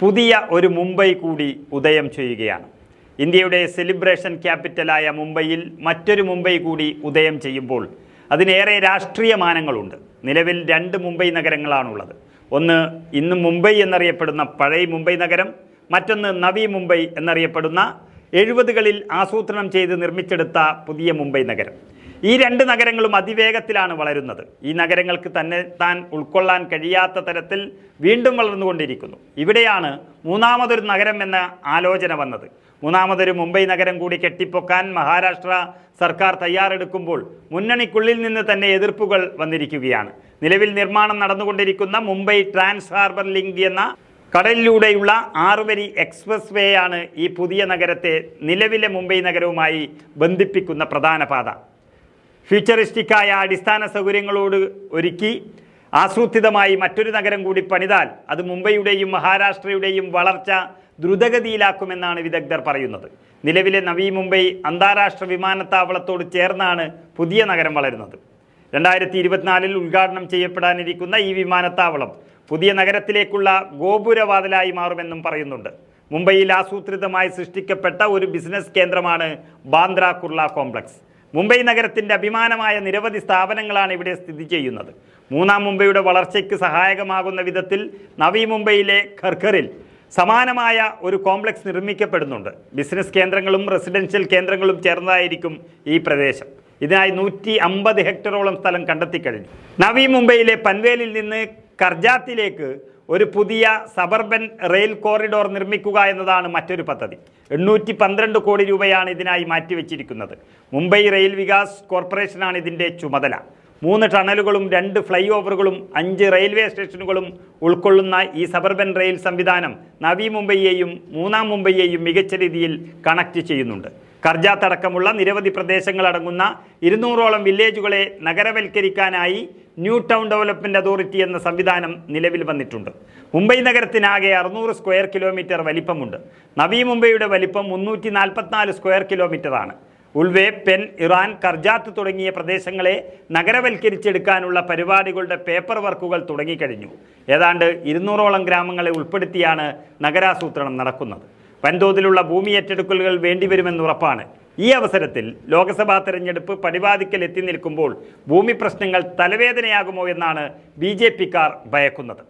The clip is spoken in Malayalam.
പുതിയ ഒരു മുംബൈ കൂടി ഉദയം ചെയ്യുകയാണ്. ഇന്ത്യയുടെ സെലിബ്രേഷൻ ക്യാപിറ്റലായ മുംബൈയിൽ മറ്റൊരു മുംബൈ കൂടി ഉദയം ചെയ്യുമ്പോൾ അതിനേറെ രാഷ്ട്രീയ മാനങ്ങളുണ്ട്. നിലവിൽ രണ്ട് മുംബൈ നഗരങ്ങളാണുള്ളത്. ഒന്ന് ഇന്ന് മുംബൈ എന്നറിയപ്പെടുന്ന പഴയ മുംബൈ നഗരം മറ്റൊന്ന് നവി മുംബൈ എന്നറിയപ്പെടുന്ന എഴുപതുകളിൽ ആസൂത്രണം ചെയ്ത് നിർമ്മിച്ചെടുത്ത പുതിയ മുംബൈ നഗരം. ഈ രണ്ട് നഗരങ്ങളും അതിവേഗത്തിലാണ് വളരുന്നത്. ഈ നഗരങ്ങൾക്ക് തന്നെ താൻ ഉൾക്കൊള്ളാൻ കഴിയാത്ത തരത്തിൽ വീണ്ടും വളർന്നുകൊണ്ടിരിക്കുന്നു. ഇവിടെയാണ് മൂന്നാമതൊരു നഗരം എന്ന ആലോചന വന്നത്. മൂന്നാമതൊരു മുംബൈ നഗരം കൂടി കെട്ടിപ്പൊക്കാൻ മഹാരാഷ്ട്ര സർക്കാർ തയ്യാറെടുക്കുമ്പോൾ മുന്നണിക്കുള്ളിൽ നിന്ന് തന്നെ എതിർപ്പുകൾ വന്നിരിക്കുകയാണ്. നിലവിൽ നിർമ്മാണം നടന്നുകൊണ്ടിരിക്കുന്ന മുംബൈ ട്രാൻസ് ഹാർബർ ലിങ്ക് എന്ന കടലിലൂടെയുള്ള ആറുവരി എക്സ്പ്രസ് വേയാണ് ഈ പുതിയ നഗരത്തെ നിലവിലെ മുംബൈ നഗരവുമായി ബന്ധിപ്പിക്കുന്ന പ്രധാന പാത. ഫ്യൂച്ചറിസ്റ്റിക്കായ അടിസ്ഥാന സൗകര്യങ്ങളോട് ഒരുക്കി ആസൂത്രിതമായി മറ്റൊരു നഗരം കൂടി പണിതാൽ അത് മുംബൈയുടെയും മഹാരാഷ്ട്രയുടെയും വളർച്ച ദ്രുതഗതിയിലാക്കുമെന്നാണ് വിദഗ്ധർ പറയുന്നത്. നിലവിലെ നവി മുംബൈ അന്താരാഷ്ട്ര വിമാനത്താവളത്തോട് ചേർന്നാണ് പുതിയ നഗരം വളരുന്നത്. രണ്ടായിരത്തി ഇരുപത്തിനാലിൽ ഉദ്ഘാടനം ചെയ്യപ്പെടാനിരിക്കുന്ന ഈ വിമാനത്താവളം പുതിയ നഗരത്തിലേക്കുള്ള ഗോപുരവാതിലായി മാറുമെന്നും പറയുന്നുണ്ട്. മുംബൈയിൽ ആസൂത്രിതമായി സൃഷ്ടിക്കപ്പെട്ട ഒരു ബിസിനസ് കേന്ദ്രമാണ് ബാന്ദ്ര കുർള കോംപ്ലക്സ്. മുംബൈ നഗരത്തിന്റെ അഭിമാനമായ നിരവധി സ്ഥാപനങ്ങളാണ് ഇവിടെ സ്ഥിതി ചെയ്യുന്നത്. മൂന്നാം മുംബൈയുടെ വളർച്ചയ്ക്ക് സഹായകമാകുന്ന വിധത്തിൽ നവി മുംബൈയിലെ ഖർഖറിൽ സമാനമായ ഒരു കോംപ്ലക്സ് നിർമ്മിക്കപ്പെടുന്നുണ്ട്. ബിസിനസ് കേന്ദ്രങ്ങളും റെസിഡൻഷ്യൽ കേന്ദ്രങ്ങളും ചേർന്നതായിരിക്കും ഈ പ്രദേശം. ഇതിനായി നൂറ്റി അമ്പത് ഹെക്ടറോളം സ്ഥലം കണ്ടെത്തിക്കഴിഞ്ഞു. നവി മുംബൈയിലെ പൻവേലിൽ നിന്ന് കർജാത്തിലേക്ക് ഒരു പുതിയ സബർബൻ റെയിൽ കോറിഡോർ നിർമ്മിക്കുക എന്നതാണ് മറ്റൊരു പദ്ധതി. എണ്ണൂറ്റി പന്ത്രണ്ട് കോടി രൂപയാണ് ഇതിനായി മാറ്റിവെച്ചിരിക്കുന്നത്. മുംബൈ റെയിൽ വികാസ് കോർപ്പറേഷനാണ് ഇതിന്റെ ചുമതല. മൂന്ന് ടണലുകളും രണ്ട് ഫ്ലൈ ഓവറുകളും അഞ്ച് റെയിൽവേ സ്റ്റേഷനുകളും ഉൾക്കൊള്ളുന്ന ഈ സബർബൻ റെയിൽ സംവിധാനം നവി മുംബൈയെയും മൂന്നാം മുംബൈയെയും മികച്ച രീതിയിൽ കണക്ട് ചെയ്യുന്നുണ്ട്. കർജാത്ത് അടക്കമുള്ള നിരവധി പ്രദേശങ്ങളടങ്ങുന്ന ഇരുന്നൂറോളം വില്ലേജുകളെ നഗരവൽക്കരിക്കാനായി ന്യൂ ടൗൺ ഡെവലപ്മെന്റ് അതോറിറ്റി എന്ന സംവിധാനം നിലവിൽ വന്നിട്ടുണ്ട്. മുംബൈ നഗരത്തിനാകെ അറുന്നൂറ് സ്ക്വയർ കിലോമീറ്റർ വലിപ്പമുണ്ട്. നവീ മുംബൈയുടെ വലിപ്പം മുന്നൂറ്റി നാൽപ്പത്തിനാല് സ്ക്വയർ കിലോമീറ്ററാണ് ഉൾവേ പെൻ ഇറാൻ കർജാത്ത് തുടങ്ങിയ പ്രദേശങ്ങളെ നഗരവൽക്കരിച്ചെടുക്കാനുള്ള പരിപാടികളുടെ പേപ്പർ വർക്കുകൾ തുടങ്ങിക്കഴിഞ്ഞു. ഏതാണ്ട് ഇരുന്നൂറോളം ഗ്രാമങ്ങളെ ഉൾപ്പെടുത്തിയാണ് നഗരാസൂത്രണം നടക്കുന്നത്. വൻതോതിലുള്ള ഭൂമി ഏറ്റെടുക്കലുകൾ വേണ്ടിവരുമെന്ന് ഉറപ്പാണ്. ഈ അവസരത്തിൽ ലോക്സഭാ തെരഞ്ഞെടുപ്പ് പടിവാദിക്കൽ എത്തി നിൽക്കുമ്പോൾ ഭൂമി പ്രശ്നങ്ങൾ തലവേദനയാകുമോ എന്നാണ് ബി ജെ പിക്കാർ ഭയക്കുന്നത്.